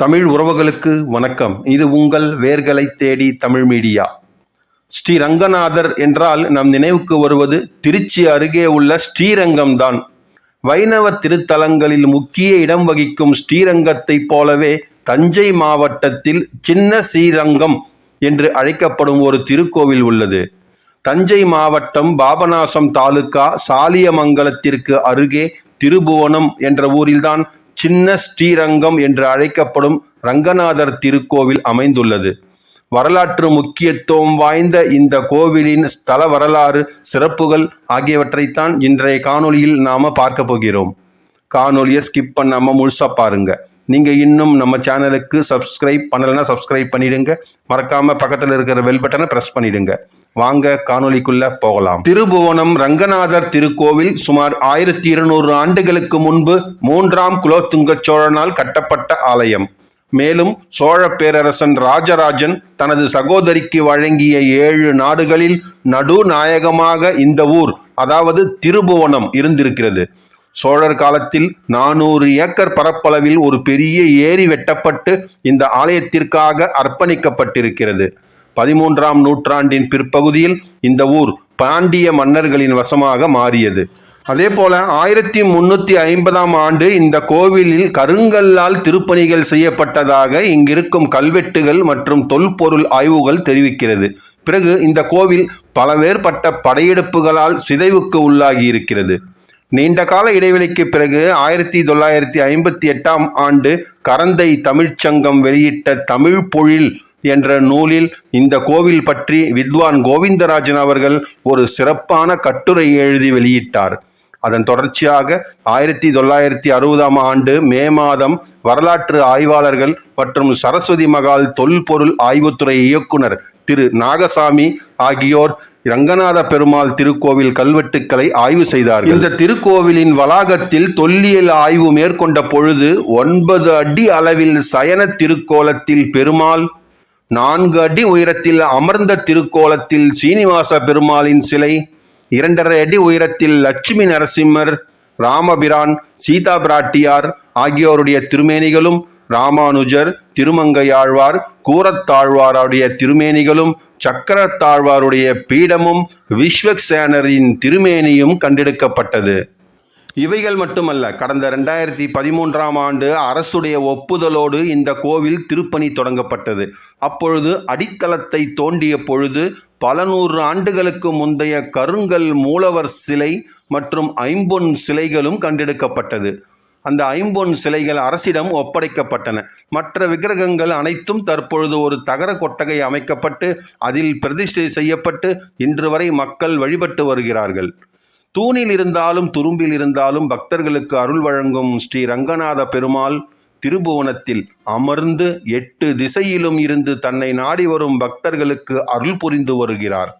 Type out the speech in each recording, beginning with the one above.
தமிழ் உறவுகளுக்கு வணக்கம். இது உங்கள் வேர்களை தேடி தமிழ் மீடியா. ஸ்ரீ ரங்கநாதர் என்றால் நம் நினைவுக்கு வருவது திருச்சி அருகே உள்ள ஸ்ரீரங்கம்தான். வைணவ திருத்தலங்களில் முக்கிய இடம் வகிக்கும் ஸ்ரீரங்கத்தைப் போலவே தஞ்சை மாவட்டத்தில் சின்ன ஸ்ரீரங்கம் என்று அழைக்கப்படும் ஒரு திருக்கோவில் உள்ளது. தஞ்சை மாவட்டம் பாபநாசம் தாலுகா சாலியமங்கலத்திற்கு அருகே திருபுவனம் என்ற ஊரில்தான் சின்ன ஸ்ரீரங்கம் என்று அழைக்கப்படும் ரங்கநாதர் திருக்கோவில் அமைந்துள்ளது. வரலாற்று முக்கியத்துவம் வாய்ந்த இந்த கோவிலின் ஸ்தல வரலாறு சிறப்புகள் ஆகியவற்றைத்தான் இன்றைய காணொலியில் நாம பார்க்க போகிறோம். காணொலியை ஸ்கிப் பண்ணாம முழுசா பாருங்க. நீங்க இன்னும் நம்ம சேனலுக்கு சப்ஸ்கிரைப் பண்ணலைன்னா சப்ஸ்கிரைப் பண்ணிடுங்க. மறக்காம பக்கத்தில் இருக்கிற வெல் பட்டனை ப்ரெஸ் பண்ணிடுங்க. வாங்க காணொலிக்குள்ள போகலாம். திருபுவனம் ரங்கநாதர் திருக்கோவில் சுமார் ஆயிரத்தி இருநூறு ஆண்டுகளுக்கு முன்பு மூன்றாம் குலோத்துங்க சோழனால் கட்டப்பட்ட ஆலயம். மேலும் சோழ பேரரசன் ராஜராஜன் தனது சகோதரிக்கு வழங்கிய ஏழு நாடுகளில் நடுநாயகமாக இந்த ஊர் அதாவது திருபுவனம் இருந்திருக்கிறது. சோழர் காலத்தில் நானூறு ஏக்கர் பரப்பளவில் ஒரு பெரிய ஏரி வெட்டப்பட்டு இந்த ஆலயத்திற்காக அர்ப்பணிக்கப்பட்டிருக்கிறது. பதிமூன்றாம் நூற்றாண்டின் பிற்பகுதியில் இந்த ஊர் பாண்டிய மன்னர்களின் வசமாக மாறியது. அதே போல ஆயிரத்தி முன்னூத்தி ஐம்பதாம் ஆண்டு இந்த கோவிலில் கருங்கல்லால் திருப்பணிகள் செய்யப்பட்டதாக இங்கிருக்கும் கல்வெட்டுகள் மற்றும் தொல்பொருள் ஆய்வுகள் தெரிவிக்கிறது. பிறகு இந்த கோவில் பலவேற்பட்ட படையெடுப்புகளால் சிதைவுக்கு உள்ளாகி இருக்கிறது நீண்ட கால இடைவெளிக்கு பிறகு ஆயிரத்தி தொள்ளாயிரத்தி ஐம்பத்தி எட்டாம் ஆண்டு கரந்தை தமிழ்ச்சங்கம் வெளியிட்ட தமிழ் பொழில் என்ற நூலில் இந்த கோவில் பற்றி வித்வான் கோவிந்தராஜன் அவர்கள் ஒரு சிறப்பான கட்டுரை எழுதி வெளியிட்டார். அதன் தொடர்ச்சியாக ஆயிரத்தி தொள்ளாயிரத்தி அறுபதாம் ஆண்டு மே மாதம் வரலாற்று ஆய்வாளர்கள் மற்றும் சரஸ்வதி மகால் தொல்பொருள் ஆய்வுத்துறை இயக்குனர் திரு நாகசாமி ஆகியோர் ரங்கநாத பெருமாள் திருக்கோவில் கல்வெட்டுக்களை ஆய்வு செய்தார் இந்த திருக்கோவிலின் வளாகத்தில் தொல்லியல் ஆய்வு மேற்கொண்ட பொழுது ஒன்பது அடி அளவில் சயன திருக்கோலத்தில் பெருமாள் நான்கு அடி உயரத்தில் அமர்ந்த திருக்கோலத்தில் சீனிவாச பெருமாளின் சிலை இரண்டரை அடி உயரத்தில் லட்சுமி நரசிம்மர் ராமபிரான் சீதா பிராட்டியார் ஆகியோருடைய திருமேனிகளும் ராமானுஜர் திருமங்கையாழ்வார் கூரத்தாழ்வாருடைய திருமேனிகளும் சக்கரத்தாழ்வாருடைய பீடமும் விஸ்வக்சேனரின் திருமேனியும் கண்டெடுக்கப்பட்டது. இவைகள் மட்டுமல்ல கடந்த ரெண்டாயிரத்தி பதிமூன்றாம் ஆண்டு அரசுடைய ஒப்புதலோடு இந்த கோவில் திருப்பணி தொடங்கப்பட்டது. அப்பொழுது அடித்தளத்தை தோண்டிய பொழுது பல நூறு ஆண்டுகளுக்கு முந்தைய கருங்கல் மூலவர் சிலை மற்றும் ஐம்பொன் சிலைகளும் கண்டெடுக்கப்பட்டது. அந்த ஐம்பொன் சிலைகள் அரசிடம் ஒப்படைக்கப்பட்டன. மற்ற விக்கிரகங்கள் அனைத்தும் தற்பொழுது ஒரு தகர கொட்டகை அமைக்கப்பட்டு அதில் பிரதிஷ்டை செய்யப்பட்டு இன்று வரை மக்கள் வழிபட்டு வருகிறார்கள். தூணில் இருந்தாலும் துரும்பில் இருந்தாலும் பக்தர்களுக்கு அருள் வழங்கும் ஸ்ரீ ரங்கநாத பெருமாள் திருபுவனத்தில் அமர்ந்து எட்டு திசையிலும் இருந்து தன்னை நாடி வரும் பக்தர்களுக்கு அருள் புரிந்து வருகிறார்.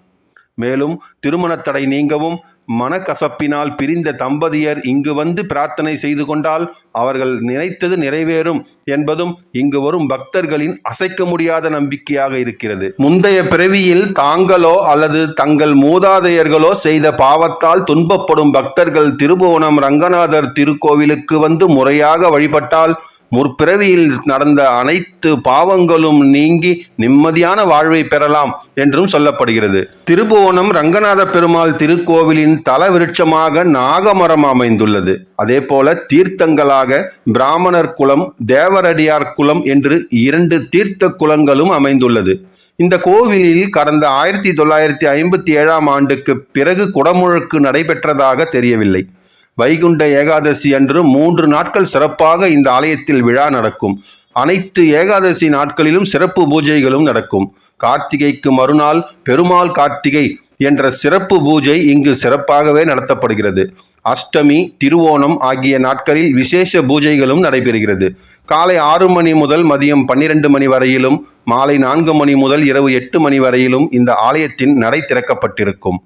மேலும் திருமணத்தடை நீங்கவும் மனக்கசப்பினால் பிரிந்த தம்பதியர் இங்கு வந்து பிரார்த்தனை செய்து கொண்டால் அவர்கள் நினைத்தது நிறைவேறும் என்பதும் இங்கு வரும் பக்தர்களின் அசைக்க முடியாத நம்பிக்கையாக இருக்கிறது. முந்தைய பிறவியில் தாங்களோ அல்லது தங்கள் மூதாதையர்களோ செய்த பாவத்தால் துன்பப்படும் பக்தர்கள் திருபுவனம் ரங்கநாதர் திருக்கோவிலுக்கு வந்து முறையாக வழிபட்டால் முற்பிறவியில் நடந்த அனைத்து பாவங்களும் நீங்கி நிம்மதியான வாழ்வை பெறலாம் என்றும் சொல்லப்படுகிறது. திருபுவனம் ரங்கநாத பெருமாள் திருக்கோவிலின் தல விருட்சமாக நாகமரம் அமைந்துள்ளது. அதே போல தீர்த்தங்களாக பிராமணர் குலம் தேவரடியார் குலம் என்று இரண்டு தீர்த்த குலங்களும் அமைந்துள்ளது. இந்த கோவிலில் கடந்த ஆயிரத்தி தொள்ளாயிரத்தி ஐம்பத்தி ஏழாம் ஆண்டுக்கு பிறகு குடமுழுக்கு நடைபெற்றதாக தெரியவில்லை. வைகுண்ட ஏகாதசி அன்று மூன்று நாட்கள் சிறப்பாக இந்த ஆலயத்தில் விழா நடக்கும். அனைத்து ஏகாதசி நாட்களிலும் சிறப்பு பூஜைகளும் நடக்கும். கார்த்திகைக்கு மறுநாள் பெருமாள் கார்த்திகை என்ற சிறப்பு பூஜை இங்கு சிறப்பாகவே நடத்தப்படுகிறது. அஷ்டமி திருவோணம் ஆகிய நாட்களில் விசேஷ பூஜைகளும் நடைபெறுகிறது. காலை ஆறு மணி முதல் மதியம் பன்னிரண்டு மணி வரையிலும் மாலை நான்கு மணி முதல் இரவு எட்டு மணி வரையிலும் இந்த ஆலயத்தின் நடை திறக்கப்பட்டிருக்கும்.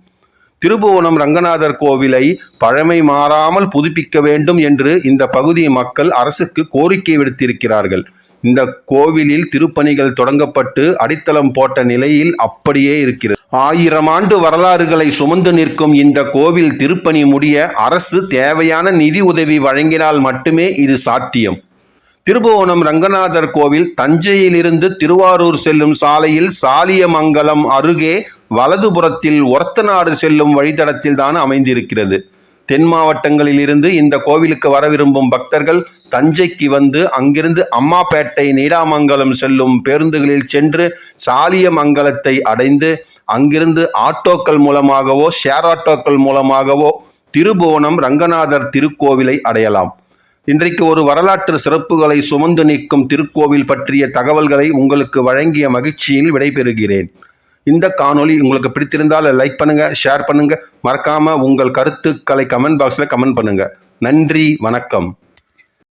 திருபுவனம் ரங்கநாதர் கோவிலை பழமை மாறாமல் புதுப்பிக்க வேண்டும் என்று இந்த பகுதி மக்கள் அரசுக்கு கோரிக்கை விடுத்திருக்கிறார்கள். இந்த கோவிலில் திருப்பணிகள் தொடங்கப்பட்டு அடித்தளம் போட்ட நிலையில் அப்படியே இருக்கிறது. ஆயிரம் ஆண்டு வரலாறுகளை சுமந்து நிற்கும் இந்த கோவில் திருப்பணி முடிய அரசு தேவையான நிதி உதவி வழங்கினால் மட்டுமே இது சாத்தியம். திருபுவனம் ரங்கநாதர் கோவில் தஞ்சையிலிருந்து திருவாரூர் செல்லும் சாலையில் சாலியமங்கலம் அருகே வலதுபுறத்தில் ஒரத்தநாடு செல்லும் வழித்தடத்தில் தான் அமைந்திருக்கிறது. தென் மாவட்டங்களில் இருந்து இந்த கோவிலுக்கு வர விரும்பும் பக்தர்கள் தஞ்சைக்கு வந்து அங்கிருந்து அம்மாப்பேட்டை நீடாமங்கலம் செல்லும் பேருந்துகளில் சென்று சாலியமங்கலத்தை அடைந்து அங்கிருந்து ஆட்டோக்கள் மூலமாகவோ ஷேர் ஆட்டோக்கள் மூலமாகவோ திருபுவனம் ரங்கநாதர் திருக்கோவிலை அடையலாம். இன்றைக்கு ஒரு வரலாற்று சிறப்புகளை சுமந்து நிற்கும் திருக்கோவில் பற்றிய தகவல்களை உங்களுக்கு வழங்கிய மகிழ்ச்சியில் விடைபெறுகிறேன். இந்த காணொளி உங்களுக்கு பிடித்திருந்தால் லைக் பண்ணுங்க ஷேர் பண்ணுங்க. மறக்காம உங்கள் கருத்துக்களை கமெண்ட் பாக்ஸில் கமெண்ட் பண்ணுங்க. நன்றி வணக்கம்.